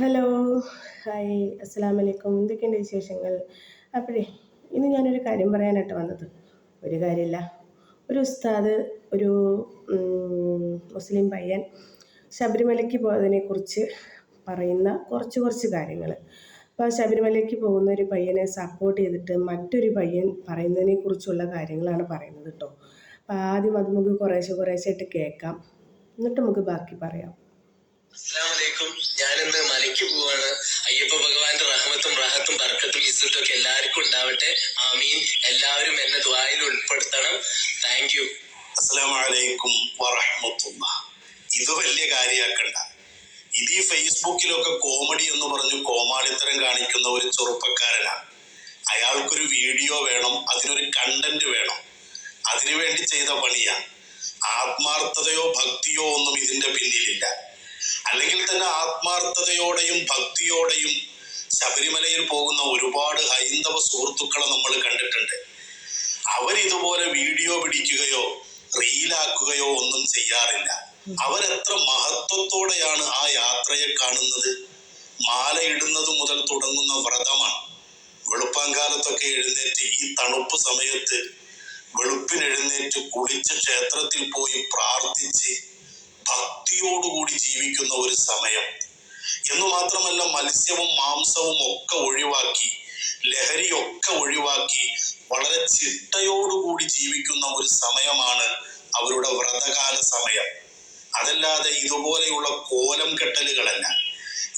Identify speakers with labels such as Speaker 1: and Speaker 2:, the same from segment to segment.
Speaker 1: Hello hi അസ്സാം വലൈക്കും എന്തൊക്കെയുണ്ട് വിശേഷങ്ങൾ? അപ്പോഴേ ഇന്ന് ഞാനൊരു കാര്യം പറയാനായിട്ട് വന്നത്. ഒരു കാര്യമില്ല ഒരു ഉസ്താദ് ഒരു മുസ്ലിം പയ്യൻ ശബരിമലയ്ക്ക് പോയതിനെക്കുറിച്ച് പറയുന്ന കുറച്ച് കുറച്ച് കാര്യങ്ങൾ. അപ്പോൾ ശബരിമലയ്ക്ക് പോകുന്ന ഒരു പയ്യനെ സപ്പോർട്ട് ചെയ്തിട്ട് മറ്റൊരു പയ്യൻ പറയുന്നതിനെ കുറിച്ചുള്ള കാര്യങ്ങളാണ് പറയുന്നത് കേട്ടോ. അപ്പോൾ ആദ്യം അത് നമുക്ക് കുറേശ്ശെ കുറേശ്ശെ ആയിട്ട് കേൾക്കാം. എന്നിട്ട് നമുക്ക് ബാക്കി പറയാം.
Speaker 2: അസ്സലാമലൈക്കും. ഞാനിന്ന് മലയ്ക്ക് പോവാണ്. അയ്യപ്പ ഭഗവാന്റെ റഹ്മത്തും റഹത്തും ബർക്കത്തും ഇസ്സത്തും ഒക്കെ എല്ലാവർക്കും ഉണ്ടാവട്ടെ. ആമീൻ. എല്ലാവരും എന്നെ ദ്വായിൽ ഉൾപ്പെടുത്തണം. താങ്ക് യു
Speaker 3: അസ്സലാമലൈക്കും വറഹ്മത്തുള്ള. ഇത് വലിയ കാര്യാക്കണ്ട. ഇത് ഈ ഫേസ്ബുക്കിലൊക്കെ കോമഡി എന്ന് പറഞ്ഞ് കോമാളിത്തരം കാണിക്കുന്ന ഒരു ചെറുപ്പക്കാരനാണ്. അയാൾക്കൊരു വീഡിയോ വേണം അതിനൊരു കണ്ടന്റ് വേണം. അതിനുവേണ്ടി ചെയ്ത പണിയാണ് ആത്മാർത്ഥതയോ ഭക്തിയോ ഒന്നും ഇതിന്റെ പിന്നിലില്ല. അല്ലെങ്കിൽ തന്നെ ആത്മാർത്ഥതയോടെയും ഭക്തിയോടെയും ശബരിമലയിൽ പോകുന്ന ഒരുപാട് ഹൈന്ദവ സുഹൃത്തുക്കളെ നമ്മൾ കണ്ടിട്ടുണ്ട്. അവരിതുപോലെ വീഡിയോ പിടിക്കുകയോ റീലാക്കുകയോ ഒന്നും ചെയ്യാറില്ല. അവരെത്ര മഹത്വത്തോടെയാണ് ആ യാത്രയെ കാണുന്നത്? മാല ഇടുന്നത് മുതൽ തുടങ്ങുന്ന വ്രതമാണ്. വെളുപ്പാങ്കാലത്തൊക്കെ എഴുന്നേറ്റ് ഈ തണുപ്പ് സമയത്ത് വെളുപ്പിനെഴുന്നേറ്റ് കുളിച്ച് ക്ഷേത്രത്തിൽ പോയി പ്രാർത്ഥിച്ച് ഭക്തിയോടുകൂടി ജീവിക്കുന്ന ഒരു സമയം. എന്ന് മാത്രമല്ല മത്സ്യവും മാംസവും ഒക്കെ ഒഴിവാക്കി ലഹരിയൊക്കെ ഒഴിവാക്കി വളരെ ചിട്ടയോടുകൂടി ജീവിക്കുന്ന ഒരു സമയമാണ് അവരുടെ വ്രതകാല സമയം. അതല്ലാതെ ഇതുപോലെയുള്ള കോലം കെട്ടലുകളല്ല.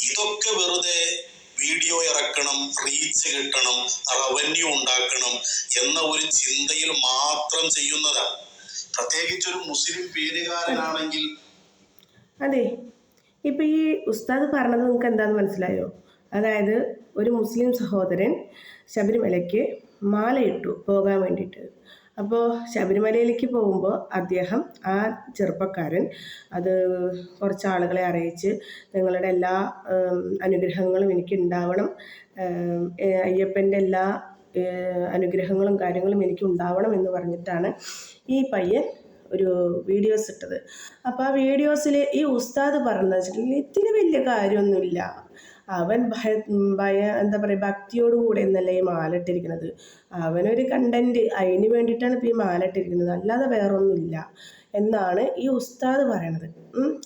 Speaker 3: ഇതൊക്കെ വെറുതെ വീഡിയോ ഇറക്കണം റീച്ച് കിട്ടണം റവന്യൂ ഉണ്ടാക്കണം എന്ന ഒരു ചിന്തയിൽ മാത്രം ചെയ്യുന്നതാണ് പ്രത്യേകിച്ച് ഒരു മുസ്ലിം പേരുകാരനാണെങ്കിൽ
Speaker 1: അതെ. ഇപ്പൊ ഈ ഉസ്താദ് പറഞ്ഞത് നിങ്ങൾക്ക് എന്താണെന്ന് മനസ്സിലായോ? അതായത് ഒരു മുസ്ലിം സഹോദരൻ ശബരിമലയ്ക്ക് മാലയിട്ടു പോകാൻ വേണ്ടിയിട്ട്. അപ്പോൾ ശബരിമലയിലേക്ക് പോകുമ്പോൾ അദ്ദേഹം ആ ചെറുപ്പക്കാരൻ അത് കുറച്ച് ആളുകളെ അറിയിച്ച് നിങ്ങളുടെ എല്ലാ അനുഗ്രഹങ്ങളും എനിക്ക് ഉണ്ടാവണം. അയ്യപ്പന്റെ എല്ലാ അനുഗ്രഹങ്ങളും കാര്യങ്ങളും എനിക്ക് ഉണ്ടാവണം എന്ന് പറഞ്ഞിട്ടാണ് ഈ പയ്യൻ ഒരു വീഡിയോസ് ഇട്ടത്. അപ്പോൾ ആ വീഡിയോസിൽ ഈ ഉസ്താദ് പറഞ്ഞു വെച്ചിട്ടുണ്ടെങ്കിൽ ഇത്തിരി വലിയ കാര്യമൊന്നുമില്ല. അവൻ ഭയ ഭയ എന്താ പറയുക ഭക്തിയോടുകൂടെ എന്നല്ലേ ഈ മാല ഇട്ടിരിക്കുന്നത് അവനൊരു കണ്ടന്റ് അതിന് വേണ്ടിയിട്ടാണ് ഇപ്പോൾ ഈ മാല ഇട്ടിരിക്കുന്നത് അല്ലാതെ വേറൊന്നുമില്ല. എന്നാണ് ഈ ഉസ്താദ് പറയണത്.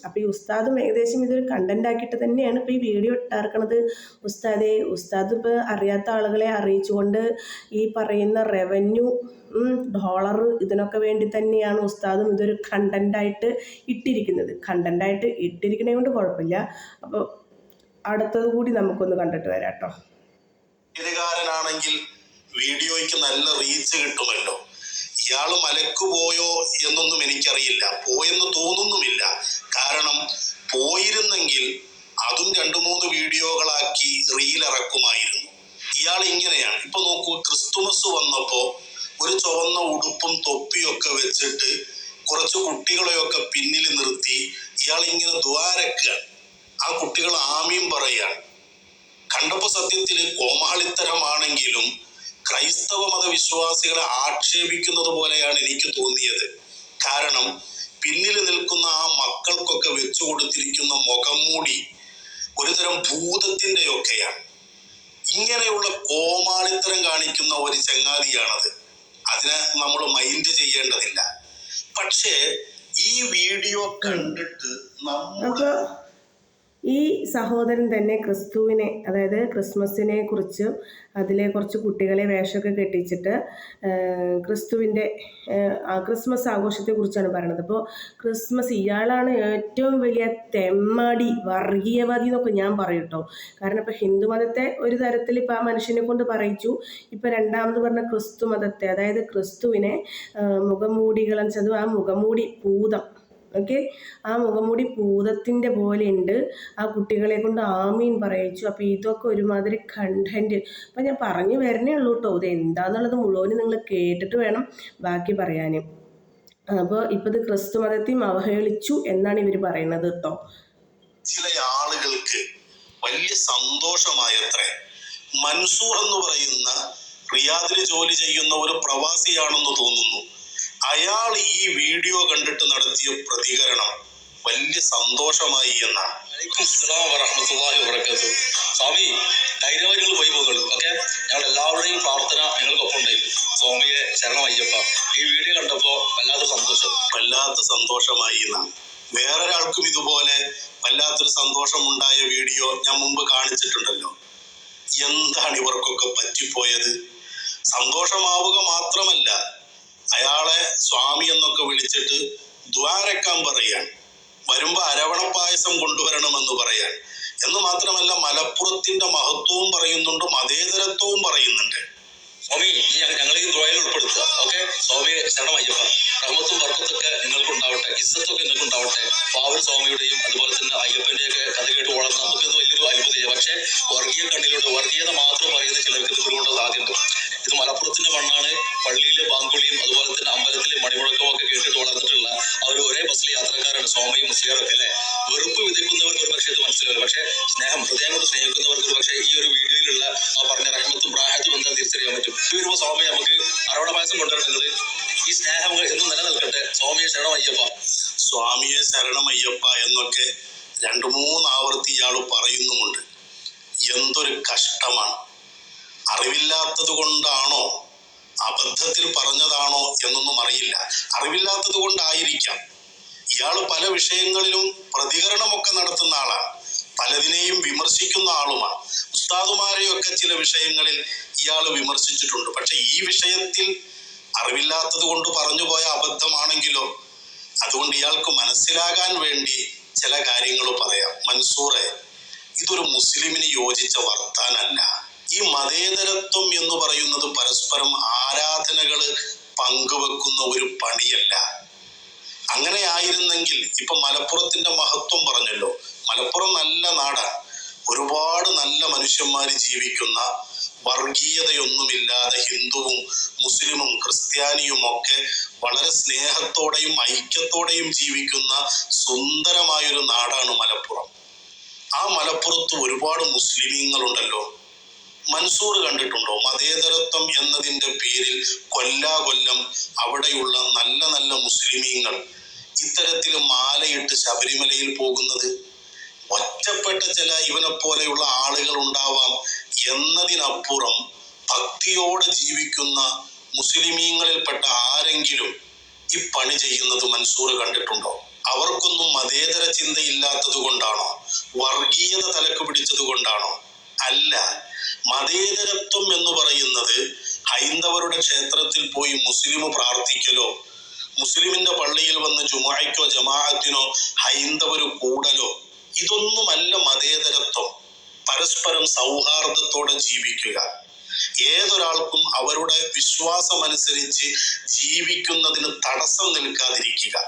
Speaker 1: അപ്പോൾ ഈ ഉസ്താദും ഏകദേശം ഇതൊരു കണ്ടന്റ് ആക്കിയിട്ട് തന്നെയാണ് ഇപ്പോൾ ഈ വീഡിയോ ഇട്ടാർക്കണത്. ഉസ്താദെ ഉസ്താദ് ഇപ്പോൾ അറിയാത്ത ആളുകളെ അറിയിച്ചുകൊണ്ട് ഈ പറയുന്ന റവന്യൂ ഡോളർ ഇതിനൊക്കെ വേണ്ടി തന്നെയാണ് ഉസ്താദും ഇതൊരു കണ്ടന്റായിട്ട് ഇട്ടിരിക്കുന്നത്. കണ്ടന്റായിട്ട് ഇട്ടിരിക്കണേ കൊണ്ട് കുഴപ്പമില്ല. അപ്പോൾ അടുത്തത് കൂടി നമുക്കൊന്ന് കണ്ടിട്ട് വരാം കേട്ടോ.
Speaker 3: എഴുതുകാരനാണെങ്കിൽ വീഡിയോയ്ക്ക് നല്ല റീച്ച് കിട്ടുമല്ലോ. ഇയാൾ മലക്ക് പോയോ എന്നൊന്നും എനിക്കറിയില്ല. പോയെന്ന് തോന്നുന്നുമില്ല. കാരണം പോയിരുന്നെങ്കിൽ അതും രണ്ടു മൂന്ന് വീഡിയോകളാക്കി റീൽ ഇറക്കുമായിരുന്നു. ഇയാൾ ഇങ്ങനെയാണ്. ഇപ്പൊ നോക്കൂ ക്രിസ്തുമസ് വന്നപ്പോ ഒരു ചുവന്ന ഉടുപ്പും തൊപ്പിയൊക്കെ വെച്ചിട്ട് കുറച്ച് കുട്ടികളെയൊക്കെ പിന്നിൽ നിർത്തി ഇയാൾ ഇങ്ങനെ ദ്വാരക്കുകയാണ് ആ കുട്ടികൾ ആമീൻ പറയുകയാണ്. കണ്ടപ്പോ സത്യത്തിൽ കോമാളിത്തരമാണെങ്കിലും ക്രൈസ്തവ മതവിശ്വാസികളെ ആക്ഷേപിക്കുന്നത് പോലെയാണ് എനിക്ക് തോന്നിയത്. കാരണം പിന്നിൽ നിൽക്കുന്ന ആ മക്കൾക്കൊക്കെ വെച്ചു കൊടുത്തിരിക്കുന്ന മുഖം മൂടി ഒരുതരം ഭൂതത്തിന്റെയൊക്കെയാണ് ഇങ്ങനെയുള്ള കോമാളിത്തരം കാണിക്കുന്ന ഒരു ചങ്ങാതിയാണത്. അതിനെ നമ്മൾ മൈൻഡ് ചെയ്യേണ്ടതില്ല. പക്ഷേ ഈ വീഡിയോ കണ്ടിട്ട്
Speaker 1: അപ്പോൾ ഈ സഹോദരൻ തന്നെ ക്രിസ്തുവിനെ അതായത് ക്രിസ്മസിനെ കുറിച്ച് അതിലെ കുറച്ച് കുട്ടികളെ വേഷമൊക്കെ കെട്ടിച്ചിട്ട് ക്രിസ്തുവിന്റെ ക്രിസ്മസ് ആഘോഷത്തെക്കുറിച്ചാണ് പറയുന്നത്. അപ്പോൾ ക്രിസ്മസ് ഇയാളാണ് ഏറ്റവും വലിയ തെമ്മടി വർഗീയവാദി എന്നൊക്കെ ഞാൻ പറയും കാരണം ഇപ്പോൾ ഹിന്ദു മതത്തെ ഒരു തരത്തിൽ ഇപ്പോൾ ആ മനുഷ്യനെ കൊണ്ട് പറയിച്ചു. ഇപ്പോൾ രണ്ടാമത് പറഞ്ഞ ക്രിസ്തു മതത്തെ അതായത് ക്രിസ്തുവിനെ മുഖംമൂടികളെന്ന് വെച്ചത് ആ മുഖംമൂടി ഭൂതം ഓക്കെ? ആ മുഖംമൂടി ഭൂതത്തിന്റെ പോലെ ഉണ്ട് ആ കുട്ടികളെ കൊണ്ട് ആമീൻ പറയിച്ചു. അപ്പോൾ ഇതൊക്കെ ഒരുമാതിരി കണ്ടന്റ് അപ്പം ഞാൻ പറഞ്ഞു വരണേ ഉള്ളൂ കേട്ടോ ഇത് എന്താണെന്നുള്ളത് മുഴുവനും നിങ്ങൾ കേട്ടിട്ട് വേണം ബാക്കി പറയാൻ അപ്പോൾ ഇപ്പോൾ ഇത് ക്രിസ്തു മതത്തെയും അവഹേളിച്ചു എന്നാണ് ഇവർ പറയുന്നത് കേട്ടോ
Speaker 3: ചില ആളുകൾക്ക് വലിയ സന്തോഷമായത്രേ. മൻസൂർ എന്ന് പറയുന്ന റിയാദിൽ ജോലി ചെയ്യുന്ന ഒരു പ്രവാസിയാണെന്ന് തോന്നുന്നു. അയാൾ ഈ വീഡിയോ കണ്ടിട്ട് നടത്തിയ പ്രതികരണം വലിയ സന്തോഷമായി എന്നാണ്.
Speaker 4: സ്വാമി ധൈര്യമായി നിങ്ങൾ പോയി പോകുള്ളൂ ഓക്കെ? ഞങ്ങൾ എല്ലാവരുടെയും പ്രാർത്ഥന ഞങ്ങൾക്കൊപ്പം ഉണ്ടായിരുന്നു. സ്വാമിയെ ശരണമയ്യപ്പ. ഈ വീഡിയോ കണ്ടപ്പോ വല്ലാത്ത സന്തോഷം.
Speaker 3: വല്ലാത്ത സന്തോഷമായി എന്നാണ്. വേറൊരാൾക്കും ഇതുപോലെ വല്ലാത്തൊരു സന്തോഷം ഉണ്ടായ വീഡിയോ ഞാൻ മുമ്പ് കാണിച്ചിട്ടുണ്ടല്ലോ. എന്താണ് ഇവർക്കൊക്കെ പറ്റിപ്പോയത്? സന്തോഷമാവുക മാത്രമല്ല അയാളെ സ്വാമി എന്നൊക്കെ വിളിച്ചിട്ട് ദ്വാരക്കാൻ പറയാൻ വരുമ്പോ അരവണ പായസം കൊണ്ടുവരണമെന്ന് പറയാൻ. എന്ന് മാത്രമല്ല മലപ്പുറത്തിന്റെ മഹത്വവും പറയുന്നുണ്ട് മതേതരത്വവും പറയുന്നുണ്ട്.
Speaker 4: സ്വാമി ഈ ഞ- ഞങ്ങളെ ഈ ദ്രോയിൽ ഉൾപ്പെടുത്തുക വരുമ്പോൾ സ്വാമി നമുക്ക് അരവണ പായസം കൊണ്ടുവരുന്നത് ഈ സ്നേഹം എന്നും നിലനിൽക്കട്ടെ. സ്വാമിയെ ശരണം അയ്യപ്പ
Speaker 3: സ്വാമിയെ ശരണമയ്യപ്പ എന്നൊക്കെ രണ്ടു മൂന്ന് ആവർത്തി ഇയാൾ പറയുന്നുമുണ്ട്. എന്തൊരു കഷ്ടമാണ്. അറിവില്ലാത്തത് കൊണ്ടാണോ? അബദ്ധത്തിൽ പറഞ്ഞതാണോ എന്നൊന്നും അറിയില്ല. അറിവില്ലാത്തത് കൊണ്ടായിരിക്കാം. ഇയാൾ പല വിഷയങ്ങളിലും പ്രതികരണമൊക്കെ നടത്തുന്ന ആളാണ്. പലതിനെയും വിമർശിക്കുന്ന ആളുമാണ്. ഉസ്താദുമാരെയൊക്കെ ചില വിഷയങ്ങളിൽ ഇയാൾ വിമർശിച്ചിട്ടുണ്ട്. പക്ഷെ ഈ വിഷയത്തിൽ അറിവില്ലാത്തത് കൊണ്ട് പറഞ്ഞു പോയ അബദ്ധമാണെങ്കിലോ അതുകൊണ്ട് ഇയാൾക്ക് മനസ്സിലാകാൻ വേണ്ടി ചില കാര്യങ്ങൾ പറയാം. മൻസൂറെ ഇതൊരു മുസ്ലിമിന് യോജിച്ച വർത്താനല്ല. ഈ മതേതരത്വം എന്ന് പറയുന്നത് പരസ്പരം ആരാധനകൾ പങ്കുവെക്കുന്ന ഒരു പണിയല്ല. അങ്ങനെ ആയിരുന്നെങ്കിൽ ഇപ്പൊ മലപ്പുറത്തിന്റെ മഹത്വം പറഞ്ഞല്ലോ. മലപ്പുറം നല്ല നാടാണ്. ഒരുപാട് നല്ല മനുഷ്യന്മാർ ജീവിക്കുന്ന വർഗീയതയൊന്നുമില്ലാതെ ഹിന്ദുവും മുസ്ലിമും ക്രിസ്ത്യാനിയും ഒക്കെ വളരെ സ്നേഹത്തോടെയും ഐക്യത്തോടെയും ജീവിക്കുന്ന സുന്ദരമായൊരു നാടാണ് മലപ്പുറം. ആ മലപ്പുറത്ത് ഒരുപാട് മുസ്ലിമീങ്ങളുണ്ടല്ലോ. മൻസൂർ കണ്ടിട്ടുണ്ടോ? മതേതരത്വം എന്നതിന്റെ പേരിൽ കൊല്ലാകൊല്ലം അവിടെയുള്ള നല്ല നല്ല മുസ്ലിമീങ്ങൾ. ഇത്തരത്തിൽ മാലയിട്ട് ശബരിമലയിൽ പോകുന്നത് ഒറ്റപ്പെട്ട ചില ഇവനെ പോലെയുള്ള ആളുകൾ ഉണ്ടാവാം എന്നതിനപ്പുറം ഭക്തിയോടെ ജീവിക്കുന്ന മുസ്ലിമീങ്ങളിൽപ്പെട്ട ആരെങ്കിലും ഈ പണി ചെയ്യുന്നത് മൻസൂർ കണ്ടിട്ടുണ്ടോ? അവർക്കൊന്നും മതേതര ചിന്തയില്ലാത്തത് കൊണ്ടാണോ? വർഗീയത തലക്ക് പിടിച്ചത് കൊണ്ടാണോ? അല്ല. മതേതരത്വം എന്ന് പറയുന്നത് ഹൈന്ദവരുടെ ക്ഷേത്രത്തിൽ പോയി മുസ്ലിം പ്രാർത്ഥിക്കലോ മുസ്ലിമിന്റെ പള്ളിയിൽ വന്ന് ജുമായ്ക്കോ ജമാഅത്തിനോ ഹൈന്ദവര് കൂടലോ ഇതൊന്നുമല്ല മതേതരത്വം. പരസ്പരം സൗഹാർദ്ദത്തോടെ ജീവിക്കുക. ഏതൊരാൾക്കും അവരുടെ വിശ്വാസമനുസരിച്ച് ജീവിക്കുന്നതിന് തടസ്സം നിൽക്കാതിരിക്കുക.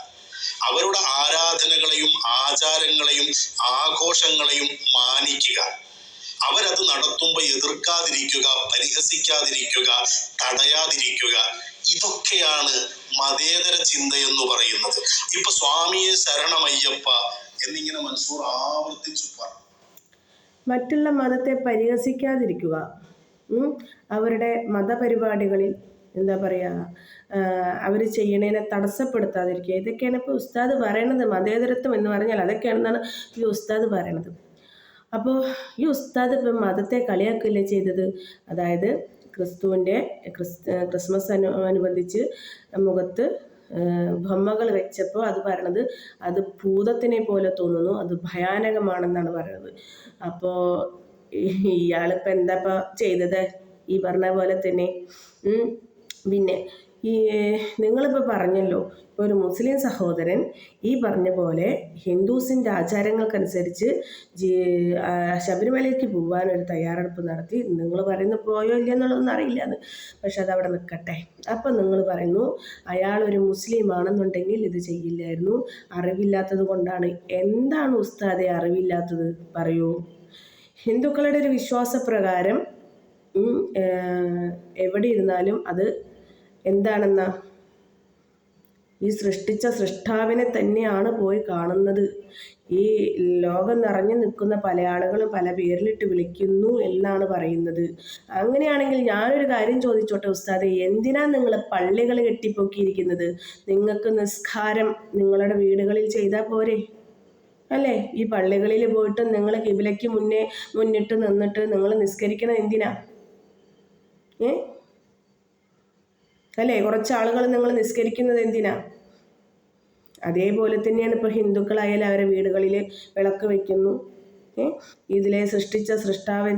Speaker 3: അവരുടെ ആരാധനകളെയും ആചാരങ്ങളെയും ആഘോഷങ്ങളെയും മാനിക്കുക. അവരത് നടത്തുമ്പോൾ എതിർക്കാതിരിക്കുക പരിഹസിക്കാതിരിക്കുക തടയാതിരിക്കുക ഇതൊക്കെയാണ് മതേതര ചിന്തയെന്ന് പറയുന്നത്. ഇപ്പൊ സ്വാമിയെ ശരണമയ്യപ്പ എന്നിങ്ങനെ മൻസൂർ ആവർത്തിച്ചു പറഞ്ഞു.
Speaker 1: മറ്റുള്ള മതത്തെ പരിഹസിക്കാതിരിക്കുക. അവരുടെ മതപരിപാടികളിൽ എന്താ പറയുക അവർ ചെയ്യണേനെ തടസ്സപ്പെടുത്താതിരിക്കുക. ഇതൊക്കെയാണ് ഇപ്പോൾ ഉസ്താദ് പറയണത്. മതേതരത്വം എന്ന് പറഞ്ഞാൽ അതൊക്കെയാണെന്നാണ് ഈ ഉസ്താദ് പറയണത്. അപ്പോൾ ഈ ഉസ്താദ് ഇപ്പം മതത്തെ കളിയാക്കുകയല്ലേ ചെയ്തത്? അതായത് ക്രിസ്തുവിന്റെ ക്രിസ് ക്രിസ്മസ് അനു അനുബന്ധിച്ച് മുഖത്ത് ബൊമ്മകൾ വെച്ചപ്പോൾ അത് പറയണത് അത് ഭൂതത്തിനെ പോലെ തോന്നുന്നു അത് ഭയാനകമാണെന്നാണ് പറയുന്നത് അപ്പോൾ ഇയാളിപ്പോൾ എന്താ ഇപ്പോൾ ചെയ്തത് ഈ പറഞ്ഞ പോലെ തന്നെ. പിന്നെ ഈ നിങ്ങളിപ്പോൾ പറഞ്ഞല്ലോ ഒരു മുസ്ലിം സഹോദരൻ ഈ പറഞ്ഞ പോലെ ഹിന്ദുസിന്റെ ആചാരങ്ങൾക്കനുസരിച്ച് ജീ ശബരിമലയ്ക്ക് പോകാൻ ഒരു തയ്യാറെടുപ്പ് നടത്തി. നിങ്ങൾ പറയുന്ന പോയോ ഇല്ല എന്നുള്ളതൊന്നും അറിയില്ല അത് പക്ഷെ അതവിടെ നിൽക്കട്ടെ. അപ്പം നിങ്ങൾ പറയുന്നു അയാൾ ഒരു മുസ്ലിം ആണെന്നുണ്ടെങ്കിൽ ഇത് ചെയ്യില്ലായിരുന്നു. അറിവില്ലാത്തത് കൊണ്ടാണ്. എന്താണ് ഉസ്താദെ അറിവില്ലാത്തത്? പറയൂ. ഹിന്ദുക്കളുടെ ഒരു വിശ്വാസപ്രകാരം എവിടെ ഇരുന്നാലും അത് എന്താണെന്നാ? ഈ സൃഷ്ടിച്ച സൃഷ്ടാവിനെ തന്നെയാണ് പോയി കാണുന്നത്. ഈ ലോകം നിറഞ്ഞു നിൽക്കുന്ന പല ആളുകളും പല പേരിലിട്ട് വിളിക്കുന്നു എന്നാണ് പറയുന്നത്. അങ്ങനെയാണെങ്കിൽ ഞാനൊരു കാര്യം ചോദിച്ചോട്ടെ ഉസ്താദെ? എന്തിനാ നിങ്ങൾ പള്ളികൾ കെട്ടിപ്പൊക്കിയിരിക്കുന്നത്? നിങ്ങൾക്ക് നിസ്കാരം നിങ്ങളുടെ വീടുകളിൽ ചെയ്താൽ പോരെ? അല്ലേ? ഈ പള്ളികളിൽ പോയിട്ട് നിങ്ങൾ കിബിലയ്ക്ക് മുന്നേ മുന്നിട്ട് നിന്നിട്ട് നിങ്ങൾ നിസ്കരിക്കണം എന്തിനാ? ഏ? അല്ലേ? കുറച്ച് ആളുകൾ നിങ്ങൾ നിസ്കരിക്കുന്നത് എന്തിനാ? അതേപോലെ തന്നെയാണ് ഇപ്പോൾ ഹിന്ദുക്കളായാലും അവരെ വീടുകളിൽ വിളക്ക് വയ്ക്കുന്നു ഇതിലെ സൃഷ്ടിച്ച സൃഷ്ടാവ്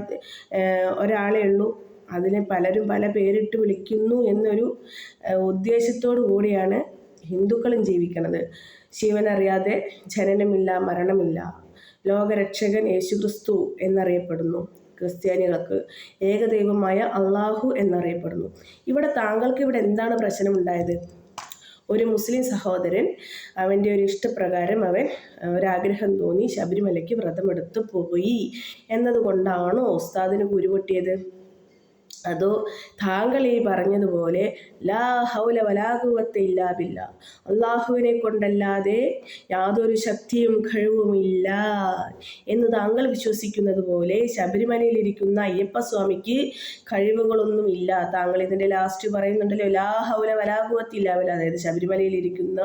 Speaker 1: ഒരാളേ ഉള്ളൂ. അതിനെ പലരും പല പേരിട്ട് വിളിക്കുന്നു എന്നൊരു ഉദ്ദേശത്തോടു കൂടിയാണ് ഹിന്ദുക്കളും ജീവിക്കുന്നത് ശിവനറിയാതെ ജനനമില്ല മരണമില്ല. ലോകരക്ഷകൻ യേശുക്രിസ്തു എന്നറിയപ്പെടുന്നു. ക്രിസ്ത്യാനികൾക്ക് ഏകദൈവമായ അള്ളാഹു എന്നറിയപ്പെടുന്നു. ഇവിടെ താങ്കൾക്ക് ഇവിടെ എന്താണ് പ്രശ്നം പ്രശ്നമുണ്ടായത്? ഒരു മുസ്ലിം സഹോദരൻ അവന്റെ ഒരു ഇഷ്ടപ്രകാരം അവൻ ഒരാഗ്രഹം തോന്നി ശബരിമലയ്ക്ക് വ്രതമെടുത്ത് പോയി. എന്നതുകൊണ്ടാണോ ഉസ്താദിന് കുരുപൊട്ടിയത് അതോ താങ്കൾ ഈ പറഞ്ഞതുപോലെ ലാ അള്ളാഹുവിനെ കൊണ്ടല്ലാതെ യാതൊരു ശക്തിയും കഴിവുമില്ല എന്ന് താങ്കൾ വിശ്വസിക്കുന്നത് പോലെ ശബരിമലയിലിരിക്കുന്ന അയ്യപ്പസ്വാമിക്ക് കഴിവുകളൊന്നുമില്ല താങ്കൾ ഇതിന്റെ ലാസ്റ്റ് പറയുന്നുണ്ടല്ലോ ലാ ഹൗല വലാകുവത്തില്ലാവില്ല അതായത് ശബരിമലയിലിരിക്കുന്ന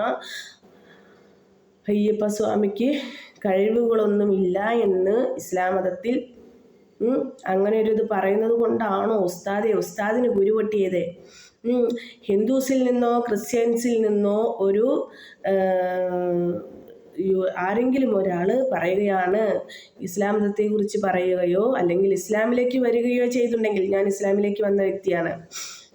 Speaker 1: അയ്യപ്പസ്വാമിക്ക് കഴിവുകളൊന്നുമില്ല എന്ന് ഇസ്ലാം മതത്തിൽ അങ്ങനെ ഒരു ഇത് പറയുന്നത് കൊണ്ടാണോ ഉസ്താദെ? ഉസ്താദിന് ഗുരുപൊട്ടിയത് ഉം, ഹിന്ദുസിൽ നിന്നോ ക്രിസ്ത്യൻസിൽ നിന്നോ ഒരു ആരെങ്കിലും ഒരാൾ പറയുകയാണ് ഇസ്ലാം മതത്തെക്കുറിച്ച് പറയുകയോ അല്ലെങ്കിൽ ഇസ്ലാമിലേക്ക് വരികയോ ചെയ്തിട്ടുണ്ടെങ്കിൽ ഞാൻ ഇസ്ലാമിലേക്ക് വന്ന വ്യക്തിയാണ്.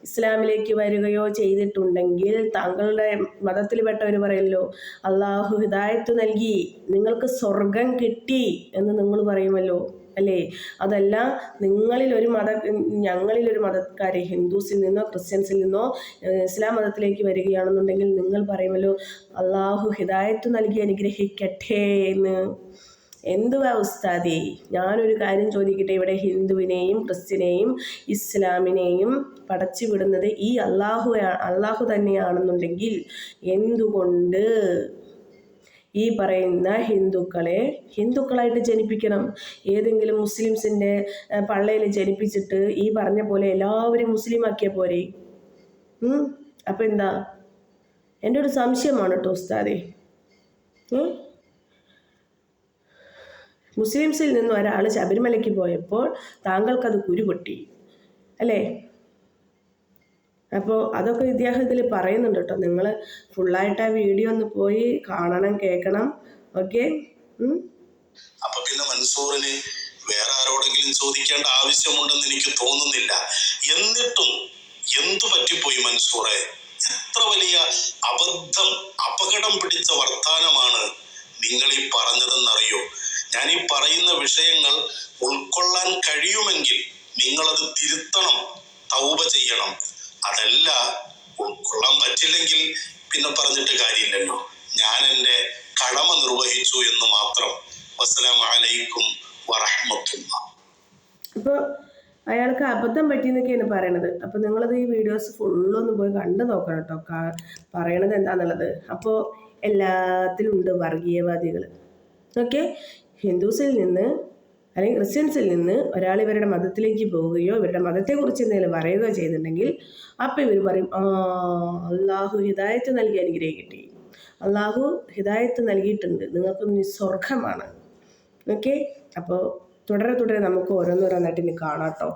Speaker 1: ഇസ്ലാമിലേക്ക് വരികയോ ചെയ്തിട്ടുണ്ടെങ്കിൽ താങ്കളുടെ മതത്തിൽപ്പെട്ടവർ പറയല്ലോ അള്ളാഹു ഹിദായത്ത് നൽകി നിങ്ങൾക്ക് സ്വർഗം കിട്ടി എന്ന് നിങ്ങൾ പറയുമല്ലോ. അല്ലേ? അതല്ല നിങ്ങളിൽ ഒരു മത ഞങ്ങളിൽ ഒരു മതക്കാരെ ഹിന്ദുസിൽ നിന്നോ ക്രിസ്ത്യൻസിൽ നിന്നോ ഇസ്ലാം മതത്തിലേക്ക് വരികയാണെന്നുണ്ടെങ്കിൽ നിങ്ങൾ പറയുമല്ലോ അള്ളാഹു ഹിദായത്ത് നൽകി അനുഗ്രഹിക്കട്ടെ എന്ന്. എന്തുവാ ഉസ്താദേ? ഞാനൊരു കാര്യം ചോദിക്കട്ടെ ഇവിടെ ഹിന്ദുവിനെയും ക്രിസ്ത്യനെയും ഇസ്ലാമിനെയും പടച്ചു വിടുന്നത് ഈ അള്ളാഹു അള്ളാഹു തന്നെയാണെന്നുണ്ടെങ്കിൽ എന്തുകൊണ്ട്? ഈ പറയുന്ന ഹിന്ദുക്കളെ ഹിന്ദുക്കളായിട്ട് ജനിപ്പിക്കണം. ഏതെങ്കിലും മുസ്ലിംസിന്റെ പള്ളയിൽ ജനിപ്പിച്ചിട്ട് ഈ പറഞ്ഞ പോലെ എല്ലാവരും മുസ്ലിം ആക്കിയ പോരെ? അപ്പം എന്താ? എന്റെ ഒരു സംശയമാണ് കേട്ടോ ഉസ്താദേ. മുസ്ലിംസിൽ നിന്ന് ഒരാൾ ശബരിമലയ്ക്ക് പോയപ്പോൾ താങ്കൾക്കത് കുരുപൊട്ടി. അല്ലേ? അപ്പോൾ അതൊക്കെ ഇദ്ദേഹം പറയുന്നുണ്ട് കേട്ടോ. നിങ്ങൾ ഫുള്ളായിട്ട് ആ വീഡിയോ ഒന്ന് പോയി കാണണം കേൾക്കണം. ഓക്കെ
Speaker 3: അപ്പൊ പിന്നെ മൻസൂറിന് വേറെ ആരോടെങ്കിലും ചോദിക്കേണ്ട ആവശ്യമുണ്ടെന്ന് എനിക്ക് തോന്നുന്നില്ല. എന്നിട്ടും എന്തു പറ്റിപ്പോയി മൻസൂറെ? എത്ര വലിയ അബദ്ധം അപകടം പിടിച്ച വർത്താനമാണ് നിങ്ങൾ ഈ പറഞ്ഞതെന്നറിയോ? ഞാൻ ഈ പറയുന്ന വിഷയങ്ങൾ ഉൾക്കൊള്ളാൻ കഴിയുമെങ്കിൽ നിങ്ങളത് തിരുത്തണം തൗപ ചെയ്യണം. അതല്ല ഉൾക്കൊള്ളാൻ പറ്റില്ലെങ്കിൽ പിന്നെ പറഞ്ഞിട്ട് കാര്യമില്ലല്ലോ. ഞാൻ എന്റെ കടമ നിർവഹിച്ചു എന്ന് മാത്രം. വസ്സലാമലൈക്കും വറഹ്മത്തുള്ള.
Speaker 1: അപ്പോൾ അയാൾക്ക് അബദ്ധം പറ്റിയെന്നൊക്കെയാണ് പറയണത്. അപ്പോൾ നിങ്ങളത് ഈ വീഡിയോസ് ഫുള്ളൊന്ന് പോയി കണ്ടു നോക്കണം കേട്ടോ പറയണത് എന്താണെന്നുള്ളത് അപ്പോൾ എല്ലാത്തിലും ഉണ്ട് വർഗീയവാദികൾ ഓക്കെ? ഹിന്ദുസിൽ നിന്ന് അല്ലെങ്കിൽ ക്രിസ്ത്യൻസിൽ നിന്ന് ഒരാൾ ഇവരുടെ മതത്തിലേക്ക് പോവുകയോ ഇവരുടെ മതത്തെക്കുറിച്ച് എന്തെങ്കിലും പറയുകയോ ചെയ്തിട്ടുണ്ടെങ്കിൽ അപ്പോൾ ഇവർ പറയും ആ അള്ളാഹു ഹിദായത്ത് നൽകി അനുഗ്രഹിക്കട്ടെ അള്ളാഹു ഹിദായത്ത് നൽകിയിട്ടുണ്ട്. നിങ്ങൾക്ക് നിസ്വർഗമാണ് ഓക്കെ? അപ്പോൾ തുടരെ തുടരെ നമുക്ക് ഓരോന്നോരോന്നായിട്ട് ഇനി കാണാം കേട്ടോ.